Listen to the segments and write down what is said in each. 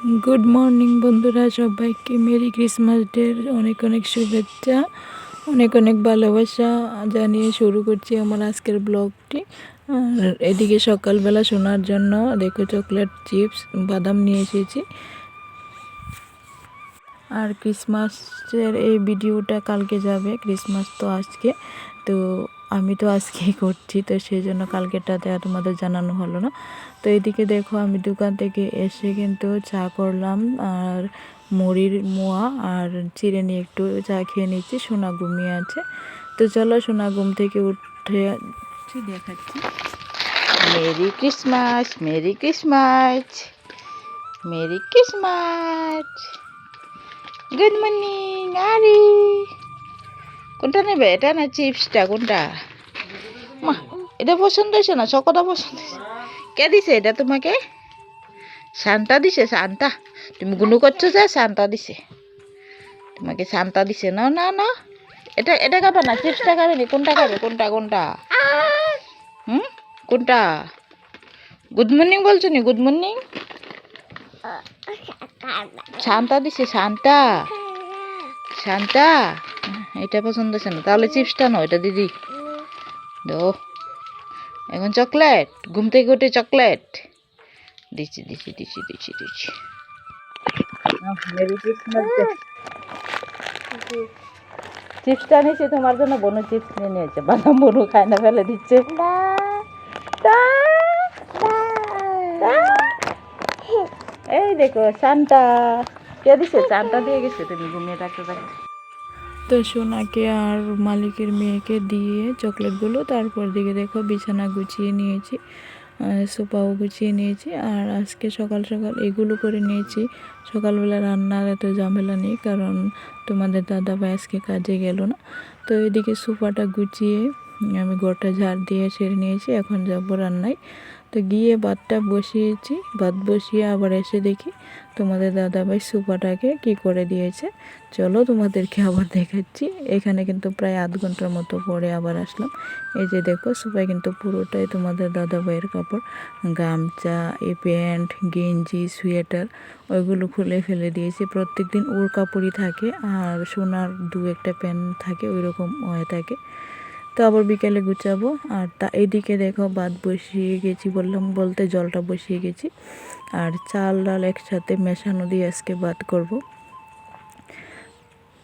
Good morning বন্ধুরা, সবাইকে merry Christmas ডের অনেক অনেক শুভেচ্ছা, অনেক অনেক ভালোবাসা জানিয়ে শুরু করছি আমার আজকের ব্লগটি। এদিকে সকালবেলা শোনার জন্য দেখো চকলেট চিপস বাদাম নিয়ে এসেছি। আর ক্রিসমাসের এই ভিডিওটা কালকে যাবে, ক্রিসমাস তো আজকে। তো আমি তো আজকেই করছি, তো সেই জন্য কালকেটাতে আর তোমাদের জানানো হলো না। তো এদিকে দেখো, আমি দোকান থেকে এসে কিন্তু চা করলাম আর মুড়ির মোয়া আর চিড়ে নিয়ে একটু চা খেয়ে নিচ্ছি, সোনা ঘুমিয়ে আছে। তো চলো সোনা ঘুম থেকে উঠে দেখাচ্ছি। Merry Christmas merry Christmas merry Christmas. Good morning আরে কোনটা নেবে? এটা না চিপসটা? কোনটা? মা, এটা পছন্দ হয়েছে না? চকোটা পছন্দ হয়েছে। কে দিছে এটা তোমাকে? শান্তা দিছে, শান্তা। তুমি গুনু করছ যে শান্তা দিছে। তোমাকে শান্তা দিছে। না না না এটা এটা খাবে না? চিপসটা খাবে নি? কোনটা খাবে? কোনটা কোনটা? হুম? কোনটা? গুড মর্নিং বলছো নি? গুড মর্নিং শান্তা দিছে, শান্তা। শান্তা, এটা পছন্দ হচ্ছে না। তাহলে চিপসটা নয় এটা দিদি। দো। এখন চকলেট, ঘুম থেকে উঠে চকলেট। দিচ্ছি দিচ্ছি দিচ্ছি দিচ্ছি দিচ্ছি। চিপসটা নিয়েছি, তোমার জন্য বনু চিপস নিয়ে নিয়েছে। বাদাম বনু খায় না, ফেলে দিচ্ছে। দেখো, শান্তা। কে দিছে? শান্তা দিয়ে গেছে, তুমি ঘুমিয়ে থাকতে থাকতে। তো সোনাকে আর মালিকের মেয়েকে দিয়ে চকলেটগুলো তারপর দিকে দেখো বিছানা গুছিয়ে নিয়েছি সোফাও গুছিয়ে নিয়েছি, আর আজকে সকাল সকাল এগুলো করে নিয়েছি। সকালবেলা রান্নার এত ঝামেলা নেই, কারণ তোমাদের দাদা ভাই আজকে কাজে গেল না। তো এদিকে সোফাটা গুছিয়ে আমি গোটা ঝাড় দিয়ে সেরে নিয়েছি, এখন যাব রান্নায়। তো গিয়ে ভাতটা বসিয়েছি, ভাত বসিয়ে আবার এসে দেখি তোমাদের দাদাভাই সুপাটাকে কি করে দিয়েছে। চলো তোমাদেরকে আবার দেখাচ্ছি, এখানে কিন্তু প্রায় আধ ঘণ্টার মতো পরে আবার আসলাম। এই যে দেখো সুপাই কিন্তু পুরোটাই তোমাদের দাদাভাইয়ের কাপড়, গামছা এ প্যান্ট, গেঞ্জি, সোয়েটার, ওইগুলো খুলে ফেলে দিয়েছি। প্রত্যেক দিন ওর কাপড়ই থাকে আর সোনার দু একটা প্যান্ট থাকে ওই রকম হয়ে থাকে। তো আবার বিকেলে গুছাবো। আর তা এদিকে দেখো ভাত বসিয়ে গেছি বললাম বলতে জলটা বসিয়ে গেছি। আর চাল ডাল একসাথে মেশানো দিয়ে আজকে ভাত করব।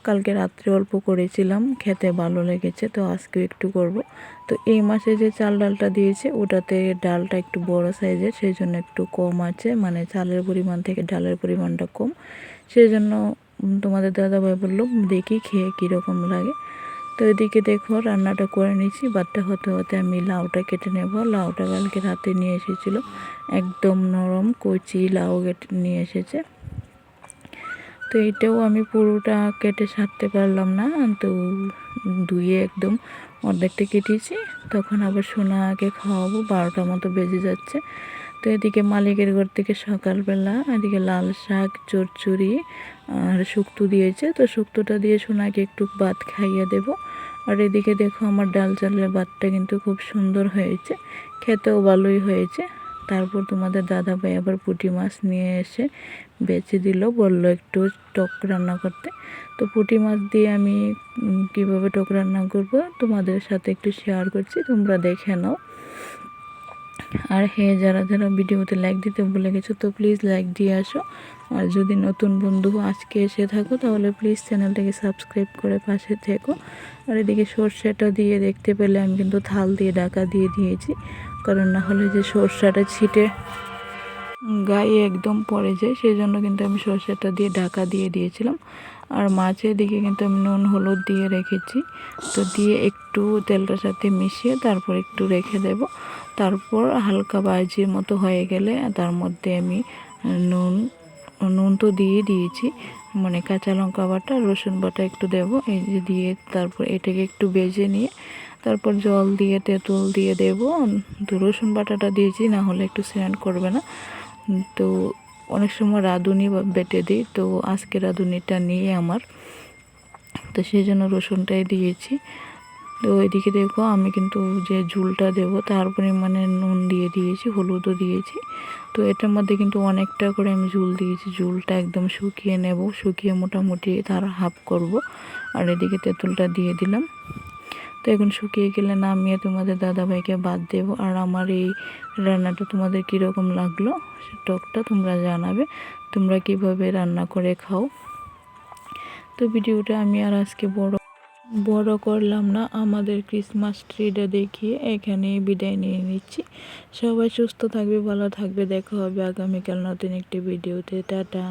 কালকে রাত্রে অল্প করেছিলাম, খেতে ভালো লেগেছে, তো আজকেও একটু করব। তো এই মাসে যে চাল ডালটা দিয়েছে, ওটাতে ডালটা একটু বড় সাইজের সেই জন্য একটু কম আছে। মানে চালের পরিমাণ থেকে ডালের পরিমাণটা কম। সেই জন্য তোমাদের দাদাভাই বলল, দেখি খেয়ে কীরকম লাগে। তো এদিকে দেখো রান্নাটা করে নিয়েছি, বাদটা হতে হতে আমি লাউটা কেটে নেব। লাউটা কালকে রাতে নিয়ে এসেছিল, একদম নরম কচি লাউ কেটে নিয়ে এসেছে। তো এটাও আমি পুরোটা কেটে সারতে পারলাম না, তো ধুয়ে একদম অর্ধেকটা কেটেছি। তখন আবার সোনাকে খাওয়াবো বারোটার মতো বেজে যাচ্ছে। তো এদিকে মালিকের ঘর থেকে সকালবেলা এদিকে লাল শাক চরচুরি আর শুক্তো দিয়েছে। তো শুক্তোটা দিয়ে সোনাকে একটু ভাত খাইয়ে দেব। আর এদিকে দেখো আমার ডাল চালের ভাতটা কিন্তু খুব সুন্দর হয়েছে। খেতেও ভালোই হয়েছে। তারপর তোমাদের দাদা ভাই আবার পুঁটি মাছ নিয়ে এসে বেছে দিল, বলল একটু টক রান্না করতে। তো পুঁটি মাছ দিয়ে আমি কীভাবে টক রান্না করব তোমাদের সাথে একটু শেয়ার করছি, তোমরা দেখে নাও। আর হ্যাঁ যারা যারা ভিডিওতে লাইক দিতে ভুলে গেছো, তো প্লিজ লাইক দিয়ে আসো। আর যদি নতুন বন্ধু আজকে এসে থাকো, তাহলে প্লিজ চ্যানেলটাকে সাবস্ক্রাইব করে পাশে থেকো। আর এদিকে সর্ষেটা দিয়ে দেখতে পেলে আমি কিন্তু থাল দিয়ে ডাকা দিয়ে দিয়েছি। কারণ না হলে যে সর্ষাটা ছিটে গায়ে একদম পড়ে যায় সেই জন্য কিন্তু আমি সর্ষেটা দিয়ে ঢাকা দিয়ে দিয়েছিলাম। আর মাছের দিকে কিন্তু আমি নুন, হলুদ দিয়ে রেখেছি। তো দিয়ে একটু তেলটার সাথে মিশিয়ে তারপর একটু রেখে দেব। তারপর হালকা বাজির মতো হয়ে গেলে তার মধ্যে আমি নুন নুন তো দিয়ে দিয়েছি। মানে কাঁচা লঙ্কা বাটা, রসুন বাটা একটু দেব। এই যে দিয়ে তারপর এটাকে একটু বেজে নিয়ে তারপর জল দিয়ে, তেঁতুল দিয়ে দেব। তো রসুন বাটাটা দিয়েছি, না হলে একটু স্যান্ড করবে না। তো অনেক সময় রাঁধুনি বেটে দিই, তো আজকে রাঁধুনিটা নিয়ে আমার। তো সেই জন্য রসুনটাই দিয়েছি। তো ওইদিকে দেখো, আমি কিন্তু যে ঝুলটা দেবো, তার পরিমাণে নুন দিয়ে দিয়েছি, হলুদও দিয়েছি। তো এটার মধ্যে কিন্তু অনেকটা করে আমি ঝুল দিয়েছি। ঝুলটা একদম শুকিয়ে নেব, শুকিয়ে মোটামুটি তার হাফ করব। আর এদিকে তেঁতুলটা দিয়ে দিলাম। তো এখন শুকিয়ে গেলে নামিয়ে তোমাদের দাদাভাইকে বাদ দেবো। আর আমার এই রান্নাটা তোমাদের কীরকম লাগল সে টকটা তোমরা জানাবে। তোমরা কীভাবে রান্না করে খাও। তো ভিডিওটা আমি আর আজকে বড় বড় করলাম না, আমাদের ক্রিসমাস ট্রিটা দেখিয়ে এখানে বিদায় নিয়ে নিচ্ছি। সবাই সুস্থ থাকবে, ভালো থাকবে। দেখা হবে আগামীকাল নতুন একটি ভিডিওতে। টাটা।